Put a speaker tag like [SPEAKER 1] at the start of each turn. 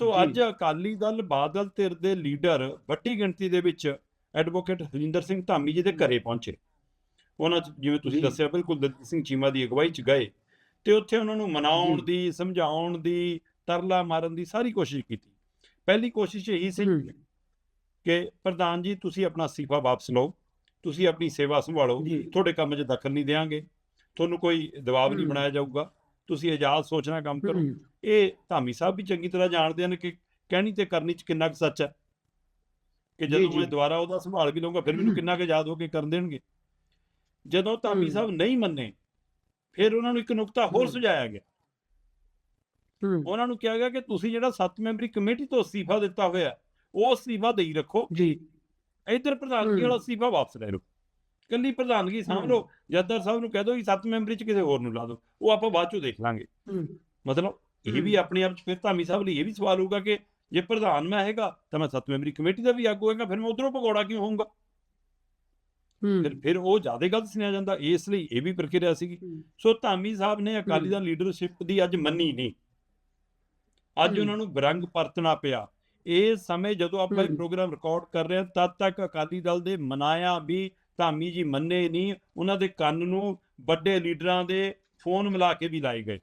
[SPEAKER 1] ਸੋ। ਅੱਜ ਅਕਾਲੀ ਦਲ ਬਾਦਲ ਧਿਰ ਦੇ ਲੀਡਰ ਵੱਡੀ ਗਿਣਤੀ ਦੇ ਵਿੱਚ ਐਡਵੋਕੇਟ ਹਰਿੰਦਰ ਸਿੰਘ ਧਾਮੀ ਜੀ ਦੇ ਘਰੇ ਪਹੁੰਚੇ ਉਹਨਾਂ ਜਿਵੇਂ ਤੁਸੀਂ। ਦੱਸਿਆ ਬਿਲਕੁਲ ਦਲਜੀਤ ਸਿੰਘ ਚੀਮਾ ਦੀ ਅਗਵਾਈ 'ਚ ਗਏ ਤੇ ਉੱਥੇ ਉਹਨਾਂ ਨੂੰ ਮਨਾਉਣ। ਦੀ ਸਮਝਾਉਣ ਦੀ ਤਰਲਾ ਮਾਰਨ ਦੀ ਸਾਰੀ ਕੋਸ਼ਿਸ਼ ਕੀਤੀ ਪਹਿਲੀ ਕੋਸ਼ਿਸ਼ ਇਹੀ ਸੀ ਕਿ ਪ੍ਰਧਾਨ ਜੀ ਤੁਸੀਂ ਆਪਣਾ ਅਸਤੀਫਾ ਵਾਪਸ ਲਓ ਤੁਸੀਂ ਆਪਣੀ ਸੇਵਾ ਸੰਭਾਲੋ ਤੁਹਾਡੇ ਕੰਮ 'ਚ ਦਖਲ ਨਹੀਂ ਦੇਵਾਂਗੇ ਤੁਹਾਨੂੰ ਕੋਈ ਦਬਾਅ ਨਹੀਂ। ਬਣਾਇਆ ਜਾਊਗਾ ਤੁਸੀਂ ਆਜ਼ਾਦ ਸੋਚਣਾ ਕੰਮ ਕਰੋ। ਇਹ ਧਾਮੀ ਸਾਹਿਬ ਵੀ ਚੰਗੀ ਤਰ੍ਹਾਂ ਜਾਣਦੇ ਹਨ ਕਿ ਕਹਿਣੀ ਤੇ ਕਰਨੀ 'ਚ ਕਿੰਨਾ ਕੁ ਸੱਚ ਹੈ। ਕਿ ਜਦੋਂ। ਮੈਂ ਦੁਬਾਰਾ ਉਹਦਾ ਸੰਭਾਲ ਵੀ ਲਵਾਂਗਾ ਫਿਰ ਮੈਨੂੰ ਕਿੰਨਾ ਕੁ ਯਾਦ ਹੋ ਕੇ ਕਰਨ ਦੇਣਗੇ। ਜਦੋਂ ਧਾਮੀ। ਸਾਹਿਬ ਨਹੀਂ ਮੰਨੇ ਫਿਰ ਉਹਨਾਂ ਨੂੰ ਇੱਕ ਨੁਕਤਾ ਹੋਰ। ਸੁਝਾਇਆ ਗਿਆ। ਉਹਨਾਂ ਨੂੰ ਕਿਹਾ ਗਿਆ ਕਿ ਤੁਸੀਂ ਜਿਹੜਾ 7 ਮੈਂਬਰੀ ਕਮੇਟੀ ਤੋਂ ਅਸਤੀਫਾ ਦਿੱਤਾ ਹੋਇਆ ਉਹ ਅਸਤੀਫਾ ਦੇਈ ਰੱਖੋ।
[SPEAKER 2] ਜੀ।
[SPEAKER 1] ਇਧਰ ਪ੍ਰਧਾਨਗੀ। ਵਾਲਾ ਅਸਤੀਫਾ ਵਾਪਸ ਲੈ ਲਓ। ਕੱਲੀ ਪ੍ਰਧਾਨਗੀ ਸਾਂਭ। ਲਓ ਜੱਦਰ ਸਾਹਿਬ ਨੂੰ ਕਹਿ ਦਿਓ ਕਿ 7 ਮੈਂਬਰੀ ਚ ਕਿਸੇ ਹੋਰ ਨੂੰ ਲਾ ਦਿਓ ਉਹ ਆਪਾਂ ਬਾਅਦ ਚੋਂ ਦੇਖ ਲਾਂਗੇ ਮਤਲਬ ਇਹ ਵੀ। ਆਪਣੇ ਆਪ ਚ ਫਿਰ ਧਾਮੀ ਸਾਹਿਬ ਲਈ ਇਹ ਵੀ ਸਵਾਲ ਹੋਊਗਾ ਕਿ ਜੇ ਪ੍ਰਧਾਨ ਮੈਂ ਹੈਗਾ ਤਾਂ ਮੈਂ 7 ਮੈਂਬਰੀ ਕਮੇਟੀ ਦਾ ਵੀ ਆਗੂ ਹੈਗਾ ਫਿਰ ਮੈਂ ਉਧਰੋਂ ਭਗੌੜਾ ਕਿਉਂ ਹੋਊਂਗਾ ਫਿਰ ਫਿਰ ਉਹ ਜ਼ਿਆਦਾ ਗਲਤ ਸੁਣਿਆ ਜਾਂਦਾ ਇਸ ਲਈ ਇਹ ਵੀ ਪ੍ਰਕਿਰਿਆ ਸੀਗੀ ਸੋ ਧਾਮੀ ਸਾਹਿਬ ਨੇ ਅਕਾਲੀ। ਦਲ ਲੀਡਰਸ਼ਿਪ ਦੀ ਅੱਜ ਮੰਨੀ ਨਹੀਂ ਅੱਜ। ਉਹਨਾਂ ਨੂੰ ਬਰੰਗ ਪਰਤਣਾ ਪਿਆ ਇਹ ਸਮੇਂ ਜਦੋਂ ਆਪਾਂ ਇਹ। ਪ੍ਰੋਗਰਾਮ ਰਿਕਾਰਡ ਕਰ ਰਹੇ ਹਾਂ ਤਦ ਤੱਕ ਅਕਾਲੀ ਦਲ ਦੇ ਮਨਾਇਆ ਵੀ ਧਾਮੀ ਜੀ ਮੰਨੇ ਨਹੀਂ ਉਹਨਾਂ ਦੇ ਕੰਨ ਨੂੰ ਵੱਡੇ ਲੀਡਰਾਂ ਦੇ ਫੋਨ ਮਿਲਾ ਕੇ ਵੀ ਲਾਏ ਗਏ।